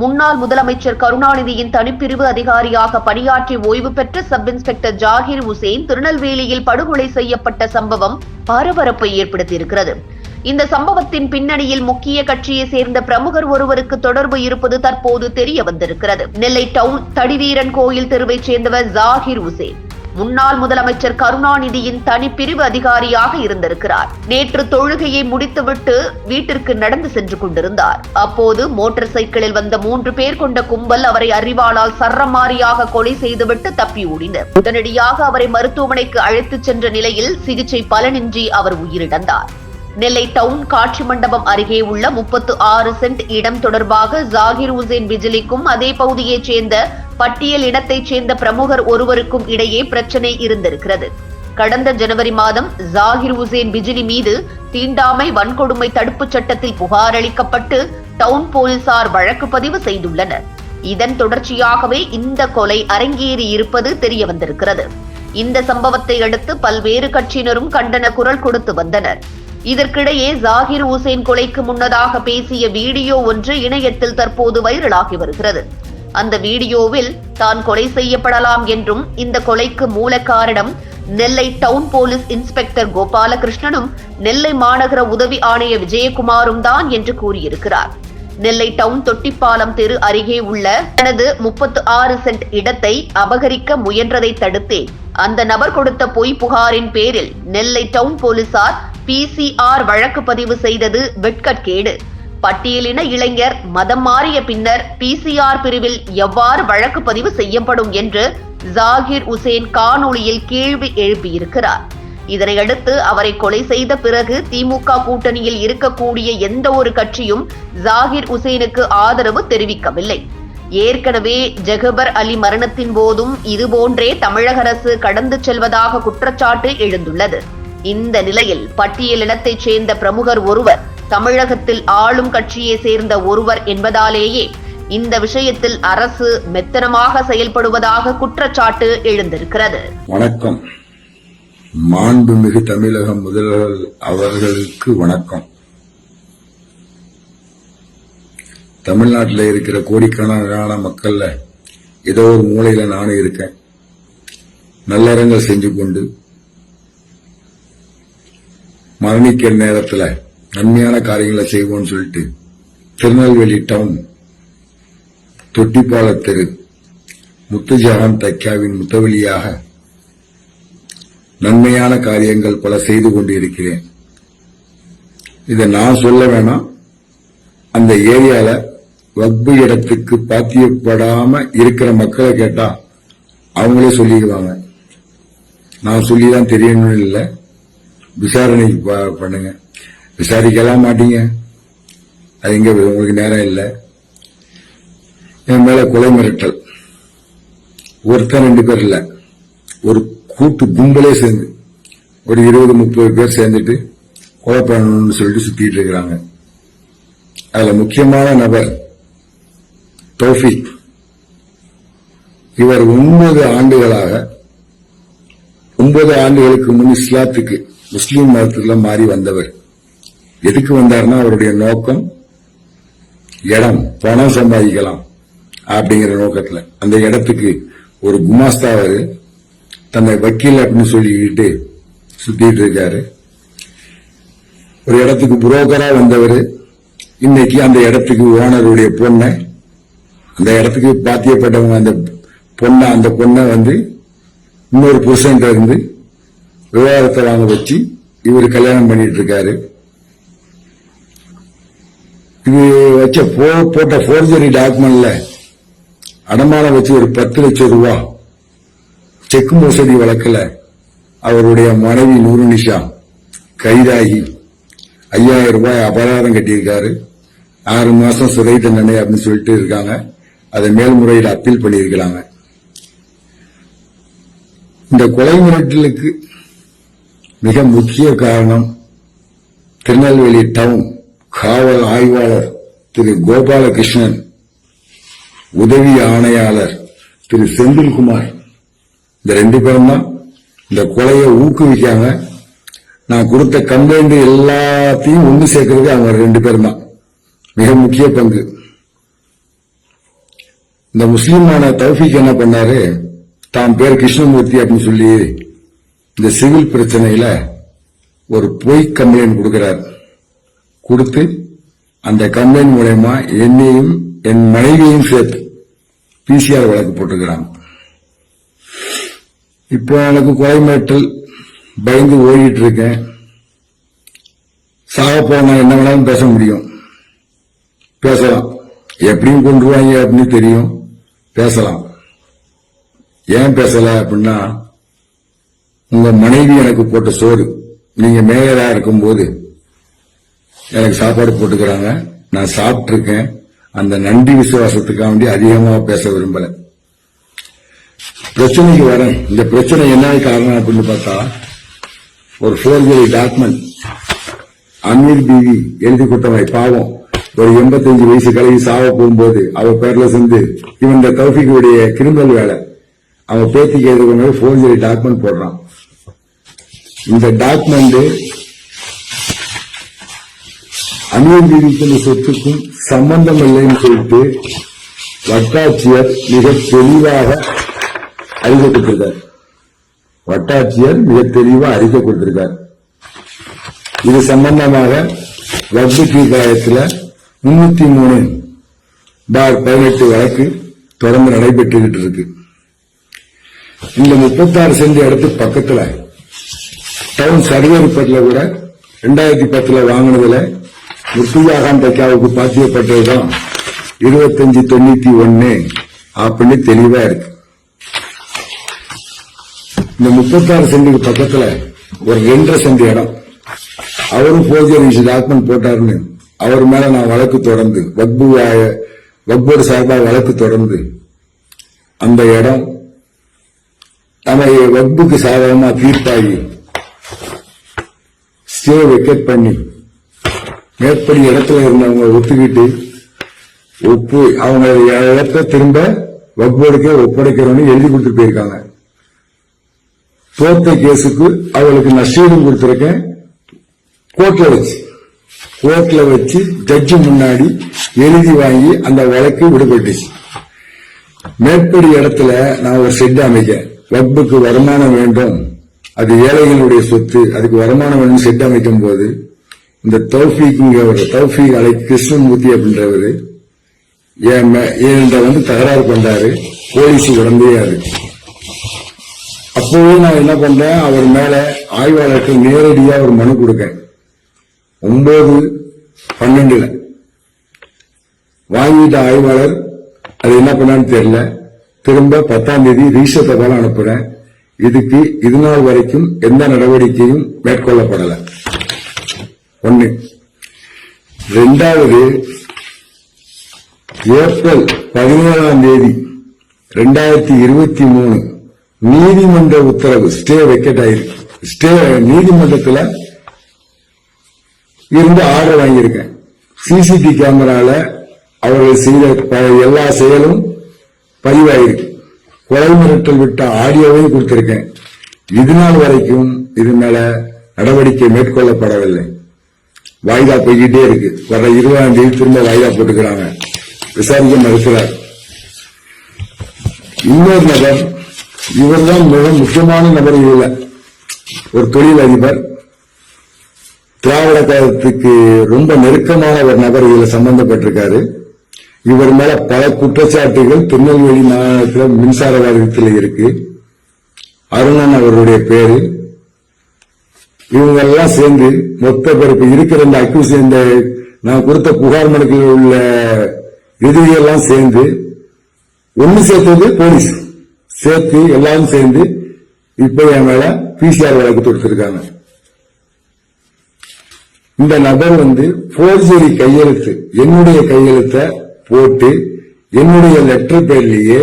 முன்னாள் முதலமைச்சர் கருணாநிதியின் தனிப்பிரிவு அதிகாரியாக பணியாற்றி ஓய்வு பெற்ற சப் இன்ஸ்பெக்டர் ஜாகிர் உசேன் திருநெல்வேலியில் படுகொலை செய்யப்பட்ட சம்பவம் பரபரப்பை ஏற்படுத்தியிருக்கிறது. இந்த சம்பவத்தின் பின்னணியில் முக்கிய கட்சியை சேர்ந்த பிரமுகர் ஒருவருக்கு தொடர்பு இருப்பது தற்போது தெரிய வந்திருக்கிறது. நெல்லை டவுன் தடிவீரன் கோயில் தெருவைச் சேர்ந்தவர் ஜாகிர் உசேன். முன்னாள் முதலமைச்சர் கருணாநிதியின் தனிப்பிரிவு அதிகாரியாக இருந்திருக்கிறார். நேற்று தொழுகையை முடித்துவிட்டு வீட்டிற்கு நடந்து சென்று கொண்டிருந்தார். அப்போது மோட்டார் சைக்கிளில் வந்த மூன்று பேர் கொண்ட கும்பல் அவரை அறிவாளால் சர்ரமாரியாக கொலை செய்துவிட்டு தப்பி ஓடினர். உடனடியாக அவரை மருத்துவமனைக்கு அழைத்துச் சென்ற நிலையில் சிகிச்சை பலனின்றி அவர் உயிரிழந்தார். நெல்லை டவுன் காட்சி மண்டபம் அருகே உள்ள முப்பத்து ஆறு சென்ட் இடம் தொடர்பாக ஜாகிர் உசேன் பிஜிலிக்கும் அதே பகுதியைச் சேர்ந்த பட்டியல் இனத்தைச் சேர்ந்த பிரமுகர் ஒருவருக்கும் இடையே பிரச்சனை இருந்திருக்கிறது. கடந்த ஜனவரி மாதம் ஜாகிர் உசேன் பிஜிலி மீது தீண்டாமை வன்கொடுமை தடுப்புச் சட்டத்தில் புகார் அளிக்கப்பட்டு டவுன் போலீசார் வழக்கு பதிவு செய்துள்ளனர். இதன் தொடர்ச்சியாகவே இந்த கொலை அரங்கேறி இருப்பது தெரிய வந்திருக்கிறது. இந்த சம்பவத்தை அடுத்து பல்வேறு கட்சியினரும் கண்டன குரல் கொடுத்து வந்தனர். இதற்கிடையே ஜாகிர் உசேன் கொலைக்கு முன்னதாக பேசிய வீடியோ ஒன்று இணையத்தில் தற்போது வைரலாகி வருகிறது. அந்த வீடியோவில் தான் கொலை செய்யப்படலாம் என்றும் இந்த கொலைக்கு மூல காரணம் நெல்லை டவுன் போலீஸ் இன்ஸ்பெக்டர் கோபாலகிருஷ்ணனும் நெல்லை மாநகர உதவி ஆணையர் விஜயகுமாரும் தான் என்று கூறியிருக்கிறார். நெல்லை டவுன் தொட்டிப்பாலம் தெரு அருகே உள்ள தனது முப்பத்து ஆறு சென்ட் இடத்தை அபகரிக்க முயன்றதை தடுத்தே அந்த நபர் கொடுத்த பொய் புகாரின் பேரில் நெல்லை டவுன் போலீசார் பிசிஆர் வழக்கு பதிவு செய்தது வெட்கக்கேடு. பட்டியலின இளைஞர் மதம் மாறிய பின்னர் பிசிஆர் பிரிவில் எவ்வாறு வழக்கு பதிவு செய்யப்படும் என்று ஜாகிர் உசேன் காணொளியில் கேள்வி எழுப்பியிருக்கிறார். இதனையடுத்து அவரை கொலை செய்த பிறகு திமுக கூட்டணியில் இருக்கக்கூடிய எந்த ஒரு கட்சியும் ஜாகிர் உசேனுக்கு ஆதரவு தெரிவிக்கவில்லை. ஏற்கனவே ஜெகபர் அலி மரணத்தின் போதும் இதுபோன்றே தமிழக அரசு கடந்து செல்வதாக குற்றச்சாட்டு எழுந்துள்ளது. இந்த நிலையில் பட்டியலினத்தைச் சேர்ந்த பிரமுகர் ஒருவர் தமிழகத்தில் ஆளும் கட்சியை சேர்ந்த ஒருவர் என்பதாலேயே இந்த விஷயத்தில் அரசு மெத்தனமாக செயல்படுவதாக குற்றச்சாட்டு எழுந்திருக்கிறது. வணக்கம். மாண்புமிகு தமிழக முதல்வர் அவர்களுக்கு வணக்கம். தமிழ்நாட்டில் இருக்கிற கோடிக்கணக்கான மக்கள்ல ஏதோ ஒரு மூலையில நானும் இருக்கேன். நல்லறங்கள் செஞ்சு கொண்டு மரணிக்கிற நேரத்துல நன்மையான காரியங்களை செய்வோம்னு சொல்லிட்டு திருநெல்வேலி டவுன் தொட்டிப்பால தெரு முத்துஜான் தக்கியாவின் முத்தவெளியாக நன்மையான காரியங்கள் பல செய்து கொண்டு இருக்கிறேன் இதை நான் சொல்ல வேணாம். அந்த ஏரியால வக்பு இடத்துக்கு பாத்தியப்படாம இருக்கிற மக்களை கேட்டா அவங்களே சொல்லிடுவாங்க. நான் சொல்லிதான் தெரியணும்னு இல்லை. விசாரணைக்கு பண்ணுங்க. விசாரிக்கலாம் மாட்டீங்க. அது எங்க உங்களுக்கு நேரம் இல்லை. என் மேல கொலை மிரட்டல். ஒருத்தன் ரெண்டு பேர் இல்ல. ஒரு கூட்டு கும்பலே சேர்ந்து ஒரு இருபது முப்பது பேர் சேர்ந்துட்டு கொலை பண்ணணும்னு சொல்லிட்டு சுத்திட்டு இருக்கிறாங்க. அதுல முக்கியமான நபர் தௌஃபிக். இவர் ஒன்பது ஆண்டுகளாக ஒன்பது ஆண்டுகளுக்கு முன் இஸ்லாத்துக்கு முஸ்லீம் மதத்துல மாறி வந்தவர். எதுக்கு வந்தாருன்னா அவருடைய நோக்கம் இடம் பணம் சம்பாதிக்கலாம் அப்படிங்கிற நோக்கத்துல. அந்த இடத்துக்கு ஒரு குமாஸ்தாவர் தன்னை வக்கீல் அப்படின்னு சொல்லிக்கிட்டு சுத்திட்டு இருக்காரு. ஒரு இடத்துக்கு புரோக்கரா வந்தவர். இன்னைக்கு அந்த இடத்துக்கு ஓனருடைய பொண்ணை அந்த இடத்துக்கு பாத்தியப்பட்டவங்க அந்த பொண்ணை அந்த பொண்ணை வந்து இன்னொரு புருஷன் இருந்து விவாதத்தை வாங்க வச்சு இவர் கல்யாணம் பண்ணிட்டு இருக்காரு. இது வச்ச போ- போட்ட போர்ஜரி டாக்குமெண்ட்ல அடமானம் வச்சு ஒரு பத்து லட்சம் ரூபா செக் மோசடி வழக்கில் அவருடைய மனைவி நூறுநிஷா கைதாகி ஐயாயிரம் ரூபாய் அபராதம் கட்டியிருக்காரு. ஆறு மாசம் சிறை தண்டனை அப்படின்னு சொல்லிட்டு இருக்காங்க. அதை மேல்முறையில் அப்பீல் பண்ணியிருக்கிறாங்க. இந்த கொலை மிரட்டலுக்கு மிக முக்கிய காரணம் திருநெல்வேலி டவுன். காவல் ஆய்வாளர் திரு கோபாலகிருஷ்ணன் உதவி ஆணையாளர் திரு செந்தில்குமார். இந்த ரெண்டு பேரும் தான் இந்த கொலையை ஊக்குவிக்காங்க நான் கொடுத்த கம்ப்ளைண்ட் எல்லாத்தையும் ஒன்று சேர்க்கறது அவங்க ரெண்டு பேரும் தான். மிக முக்கிய பங்கு. இந்த முஸ்லீமான தௌஃபிக் என்ன பண்ணாரு? தான் பேர் கிருஷ்ணமூர்த்தி அப்படின்னு சொல்லி இந்த சிவில் பிரச்சனையில ஒரு பொய் கம்ப்ளைண்ட் கொடுக்கிறார். கொடுத்து அந்த கம்ப்ளைண்ட் மூலயமா என்னையும் என் மனைவியையும் சேர்த்து பிசிஆர் வழக்கு போட்டுக்கிறாங்க. இப்போ எனக்கு கொலை மிரட்டல் பயந்து ஓடிட்டு இருக்கேன். சாக போனா என்ன வேணாலும் பேச முடியும். பேசலாம். எப்படியும் கொண்டுருவாங்க அப்படின்னு தெரியும். பேசலாம். ஏன் பேசல அப்படின்னா உங்க மனைவி எனக்கு போட்ட சோறு. நீங்க மேயரா இருக்கும்போது எனக்கு சாப்பாடு போட்டுக்கிறாங்க. நான் சாப்பிட்டு இருக்கேன் அந்த நன்றி விசுவாசத்துக்காக வேண்டி அதிகமாக பேச விரும்பல. பிரச்சனைக்கு வரேன். இந்த பிரச்சனை என்ன காரணம் அப்படின்னு பார்த்தா ஒரு ஃபோர்ஜரி டாக்குமெண்ட் அமீர் பிவி எழுதி கொடுத்தவன். பாவம். ஒரு எண்பத்தஞ்சு வயசு கலவி சாவ போகும்போது அவ பேர்ல சேர்ந்து இவன் இந்த தௌஃபிக்குடைய கிரிமினல் வேலை. அவன் பேத்திக்கு எழுதி கொண்டு ஃபோர்ஜரி டாக்குமெண்ட் போடுறான். இந்த டாக்குமெண்ட் அமீர் பிவிக்கு சொத்துக்கும் சம்பந்தம் இல்லைன்னு சொல்லிட்டு வட்டாட்சியர் மிக தெளிவாக அறிக்கை கொடுத்திருக்கார். வட்டாட்சியர் மிக தெளிவாக அறிக்கை கொடுத்திருக்கார். இது சம்பந்தமாக வக்பு தீர்ப்பாயத்தில் முன்னூத்தி மூணு பார் பதினெட்டு வழக்கு தொடர்ந்து நடைபெற்றுகிட்டு இருக்கு. இந்த முப்பத்தாறு சென்ட் இடத்து பக்கத்துல டவுன் சர்வேரிப்பட்டில் கூட ரெண்டாயிரத்தி பத்துல வாங்கினதுல முத்துயாகான் தைக்காவுக்கு பாத்தியப்பட்டதுதான். இருபத்தஞ்சு தொண்ணூத்தி ஒன்னு அப்படின்னு தெளிவா இருக்கு. இந்த முப்பத்தாறு சென்ட்டுக்கு பக்கத்துல ஒரு ரெண்டரை சென்ட் இடம். அவரும் போர்ஜரி டாக்குமெண்ட் போட்டாருன்னு அவர் மேல நான் வழக்கு தொடர்ந்து வக்பு ஆய- வக்போர்டு சார்பாக வழக்கு தொடர்ந்து அந்த இடம் நம்ம வக்புக்கு சாதகமா தீர்ப்பாகி ஸ்டே வெக்கெட் பண்ணி மேற்படி இடத்துல இருந்தவங்க ஒத்துக்கிட்டு ஒப்பு அவங்க இடத்த திரும்ப வக்போர்டுக்கே ஒப்படைக்கிறோம்னு எழுதி கொடுத்துட்டு போயிருக்காங்க. தோத்த கேஸுக்கு அவளுக்கு நஷ்டம் கொடுத்துருக்கேன். கோர்ட்ல வச்சு கோர்ட்ல வச்சு ஜட்ஜி முன்னாடி எழுதி வாங்கி அந்த வழக்கு விடுபட்டுச்சு. மேற்படி இடத்துல நான் ஒரு செட் அமைக்க வக்புக்கு வருமானம் வேண்டும். அது ஏழைகளுடைய சொத்து அதுக்கு வருமானம் வேணும்னு செட் அமைக்கும் போது இந்த தௌஃபீக்குங்க ஒரு தௌஃபீக் அலை கிருஷ்ணமூர்த்தி அப்படின்றவர் என் வந்து தகராறு பண்றாரு? போலீஸ் உடம்பே அது. நான் என்ன பண்றேன் அவர் மேல ஆய்வாளருக்கு நேரடியா ஒரு மனு கொடுக்க ஒன்பது பன்னெண்டுல. வாங்கிட்ட ஆய்வாளர் அது என்ன பண்ணான்னு தெரியல. திரும்ப பத்தாம் தேதி ரீசத்தை தபால் அனுப்புறேன். இதுக்கு இது நாள் வரைக்கும் எந்த நடவடிக்கையும் மேற்கொள்ளப்படலை. ஒண்ணு. ரெண்டாவது ஏப்ரல் பதினேழாம் தேதி ரெண்டாயிரத்தி இருபத்தி மூணு நீதிமன்ற உத்தரவு ஸ்டே வெக்கெட் ஆயிருக்கு. ஸ்டே நீதிமன்றத்துல இருந்து ஆர்டர் வாங்கியிருக்கேன். சிசிடி கேமரால அவர்கள் செய்த எல்லா செயலும் பதிவாயிருக்கு. கொலை மிரட்டல் விட்ட ஆடியோவையும் கொடுத்திருக்கேன். இது நாள் வரைக்கும் இது மேல நடவடிக்கை மேற்கொள்ளப்படவில்லை. வாய்தா போய்கிட்டே இருக்கு. வர இருபதாம் தேதி திரும்ப வாய்தா போட்டுக்கிறாங்க. விசாரிக்க மறுக்கிறார். இன்னொரு நபர் இவர் தான் மிக முக்கியமான நபர் இதுல ஒரு தொழில் அதிபர் திராவிட கழகத்துக்கு ரொம்ப நெருக்கமான ஒரு நபர் இதுல சம்பந்தப்பட்டிருக்காரு. இவர் மேல பல குற்றச்சாட்டுகள் திருநெல்வேலி மாநிலத்தில் மின்சார வாரியத்தில் இருக்கு. அருணன் அவருடைய பேரு. இவங்க எல்லாம் சேர்ந்து மொத்த பிறப்பு இருக்கிற இந்த அக்யூஸ் இந்த நான் கொடுத்த புகார் மனுக்கள் உள்ள எதிரிகள் சேர்ந்து ஒண்ணு சேர்த்தது போலீஸ். சேர்த்து எல்லாரும் சேர்ந்து இப்ப என் மேல பிசிஆர் வழக்கு தொடுத்திருக்காங்க. இந்த நபர் வந்து போர்ஜரி கையெழுத்து என்னுடைய கையெழுத்தை போட்டு என்னுடைய லெட்டர் பேர்லயே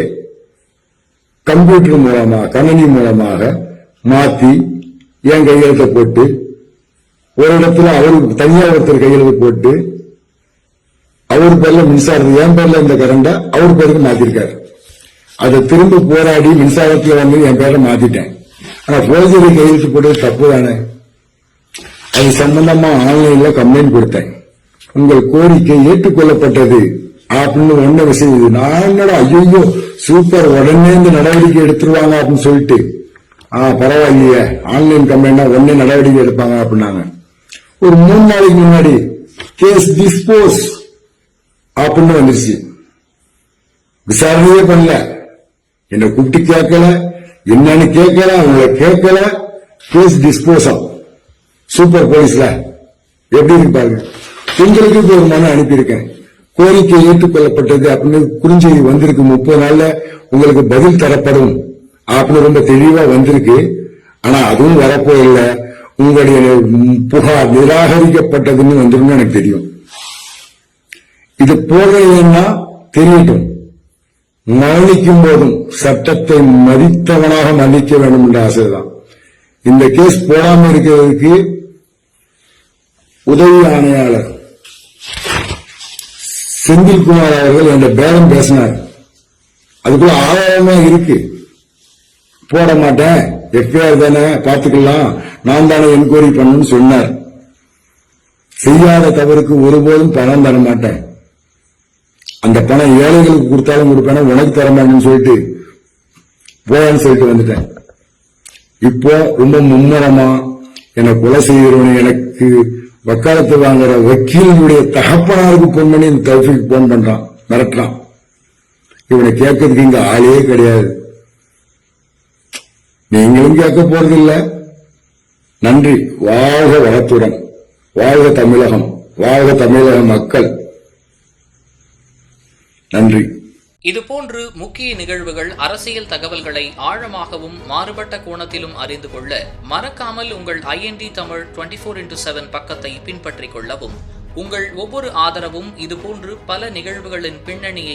கம்ப்யூட்டர் மூலமா கணினி மூலமாக மாத்தி என் கையெழுத்தை போட்டு ஒரு இடத்துல அவருக்கு தனியா ஒருத்தர் கையெழுத்து போட்டு அவர் பேர்ல மின்சாரம் என் பேர்ல இந்த கரண்ட அவர் பேருக்கு மாத்திருக்காரு. அதை திரும்ப போராடி மின்சாரத்துல வந்து என் பேரை மாத்திட்டேன். ஆனா போர்ஜரி கையெழுத்து போட்டது தப்பு தானே? அது சம்பந்தமா ஆன்லைன்ல கம்ப்ளைண்ட் கொடுத்தேன். உங்கள் கோரிக்கை ஏற்றுக்கொள்ளப்பட்டது. அப்படின்னு ஒன்ன விஷயம் நான் என்னடா ஐயோ சூப்பர் உடனே இந்த நடவடிக்கை எடுத்துருவாங்க அப்படின்னு சொல்லிட்டு ஆ பரவாயில்லையே. ஆன்லைன் கம்ப்ளைண்டா ஒன்னே நடவடிக்கை எடுப்பாங்க அப்படின்னாங்க. ஒரு மூணு நாளைக்கு முன்னாடி கேஸ் டிஸ்போஸ் அப்படின்னு வந்துருச்சு. விசாரணையே பண்ணல. என்ன கூப்பிட்டு கேட்கல. என்னன்னு கேட்கல அவங்கள கேட்கல. கேஸ் டிஸ்போசல் சூப்பர் போலீஸ்ல எப்படி இருக்கு பாருங்க. ஒரு மனம் அனுப்பியிருக்கேன். கோரிக்கை ஏற்றுக்கொள்ளப்பட்டது அப்படின்னு குறுஞ்செய்தி வந்திருக்கு முப்பது நாள்ல. உங்களுக்கு பதில் தரப்படும். அப்படி ரொம்ப தெளிவா வந்திருக்கு. ஆனா அதுவும் வரப்போ இல்லை. உங்களுடைய புகார் நிராகரிக்கப்பட்டதுன்னு வந்துடும் எனக்கு தெரியும். இது போகலைன்னா தெரியட்டும். மரணிக்கும் போதும். சட்டத்தை மதித்தவனாக மன்னிக்க வேண்டும் என்ற ஆசைதான். இந்த கேஸ் போடாம இருக்கிறதுக்கு உதவி ஆணையாளர் செந்தில்குமார் அவர்கள் என்ற பேரம் பேசினார். அதுக்குள்ள ஆதாரமா இருக்கு. போட மாட்டேன். எஃப்ஐஆர் தானே பார்த்துக்கலாம். நான் தானே என்கொயரி பண்ணணும்னு சொன்னார். செய்யாத தவறுக்கு ஒருபோதும் பணம் தர மாட்டேன். அந்த பணம் ஏழைகளுக்கு கொடுத்தாலும் கொடுப்பேன் உனக்கு தர மாட்டேன்னு சொல்லிட்டு போயான்னு சொல்லிட்டு வந்துட்டேன். இப்போ ரொம்ப மும்முரமா என்னை கொலை செய்கிறவன் எனக்கு வக்காலத்து வாங்குற வக்கீலனுடைய தகப்பனாருக்கு போன் பண்ணி இந்த தௌஃபிக் போன் பண்றான் மிரட்டுறான். இவனை கேட்கறதுக்கு இங்க ஆளே கிடையாது. நீங்களும் கேட்க போறதில்ல. நன்றி. வாழ்க வளத்துடன். வாழ்க தமிழகம். வாழ்க தமிழக மக்கள். நன்றி. இதுபோன்று முக்கிய நிகழ்வுகள் அரசியல் தகவல்களை ஆழமாகவும் மாறுபட்ட கோணத்திலும் அறிந்து கொள்ள மறக்காமல் உங்கள் IND Tamil twenty four into seven பக்கத்தை பின்பற்றிக் கொள்ளவும். உங்கள் ஒவ்வொரு ஆதரவும் இதுபோன்று பல நிகழ்வுகளின் பின்னணியை